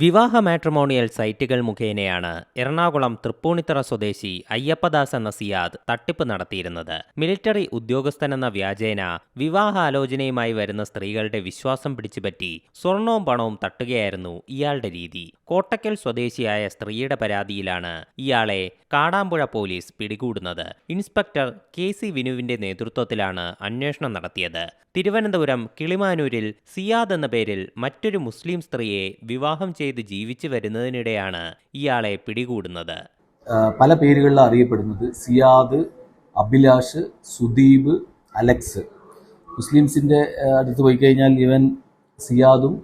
വിവാഹ മാട്രിമോണിയൽ സൈറ്റുകൾ മുഖേനയാണ് എറണാകുളം തൃപ്പൂണിത്തറ സ്വദേശി അയ്യപ്പദാസ് എന്ന സിയാദ് തട്ടിപ്പ് നടത്തിയിരുന്നത്. മിലിറ്ററി ഉദ്യോഗസ്ഥനെന്ന വ്യാജേന വിവാഹാലോചനയുമായി വരുന്ന സ്ത്രീകളുടെ വിശ്വാസം പിടിച്ചുപറ്റി സ്വർണവും പണവും തട്ടുകയായിരുന്നു ഇയാളുടെ രീതി. കോട്ടക്കൽ സ്വദേശിയായ സ്ത്രീയുടെ പരാതിയിലാണ് ഇയാളെ കാടാമ്പുഴ പോലീസ് പിടികൂടുന്നത്. ഇൻസ്പെക്ടർ കെ സി വിനുവിന്റെ നേതൃത്വത്തിലാണ് അന്വേഷണം നടത്തിയത്. തിരുവനന്തപുരം കിളിമാനൂരിൽ സിയാദ് എന്ന പേരിൽ മറ്റൊരു മുസ്ലിം സ്ത്രീയെ വിവാഹം ചെയ്ത് ജീവിച്ചു വരുന്നതിനിടെയാണ് ഇയാളെ പിടികൂടുന്നത്. പല പേരുകളിൽ അറിയപ്പെടുന്നത്. സിയാദ് അഭിലാഷ് സുദീപ് അലക്സ്. മുസ്ലിംസിന്റെ അടുത്ത് പോയി കഴിഞ്ഞാൽ ഇവൻ സിയാദും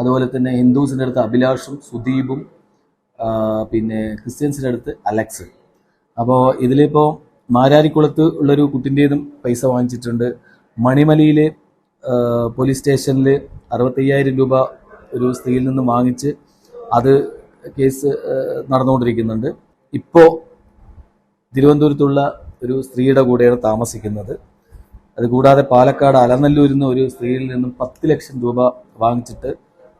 അതുപോലെ തന്നെ ഹിന്ദുസിന്റെ അടുത്ത് അഭിലാഷും സുദീപും പിന്നെ ക്രിസ്ത്യൻസിന്റെ അടുത്ത് അലക്സ്. അപ്പോൾ ഇതിലിപ്പോൾ മാരാരിക്കുളത്ത് ഉള്ളൊരു കുട്ടിന്റേതും പൈസ വാങ്ങിച്ചിട്ടുണ്ട്. മണിമലയിലെ പോലീസ് സ്റ്റേഷനിൽ അറുപത്തയ്യായിരം രൂപ ഒരു സ്ത്രീയിൽ നിന്ന് വാങ്ങിച്ച് അത് കേസ് നടന്നുകൊണ്ടിരിക്കുന്നുണ്ട്. ഇപ്പോൾ തിരുവനന്തപുരത്തുള്ള ഒരു സ്ത്രീയുടെ കൂടെയാണ് താമസിക്കുന്നത്. അതുകൂടാതെ പാലക്കാട് അലനല്ലൂരിൽ നിന്ന് ഒരു സ്ത്രീയിൽ നിന്നും പത്ത് ലക്ഷം രൂപ വാങ്ങിച്ചിട്ട്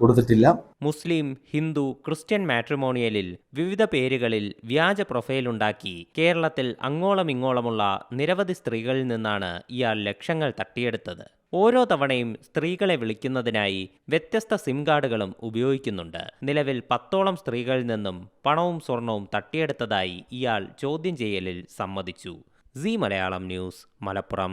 കൊടുത്തിട്ടില്ല. മുസ്ലിം ഹിന്ദു ക്രിസ്ത്യൻ മാട്രിമോണിയലിൽ വിവിധ പേരുകളിൽ വ്യാജ പ്രൊഫൈൽ ഉണ്ടാക്കി കേരളത്തിൽ അങ്ങോളം ഇങ്ങോളമുള്ള നിരവധി സ്ത്രീകളിൽ നിന്നാണ് ഇയാൾ ലക്ഷങ്ങൾ തട്ടിയെടുത്തത്. ഓരോ തവണയും സ്ത്രീകളെ വിളിക്കുന്നതിനായി വ്യത്യസ്ത സിം കാർഡുകളും ഉപയോഗിക്കുന്നുണ്ട്. നിലവിൽ പത്തോളം സ്ത്രീകളിൽ നിന്നും പണവും സ്വർണവും തട്ടിയെടുത്തതായി ഇയാൾ ചോദ്യം ചെയ്യലിൽ സമ്മതിച്ചു. C Malayalam news Malappuram.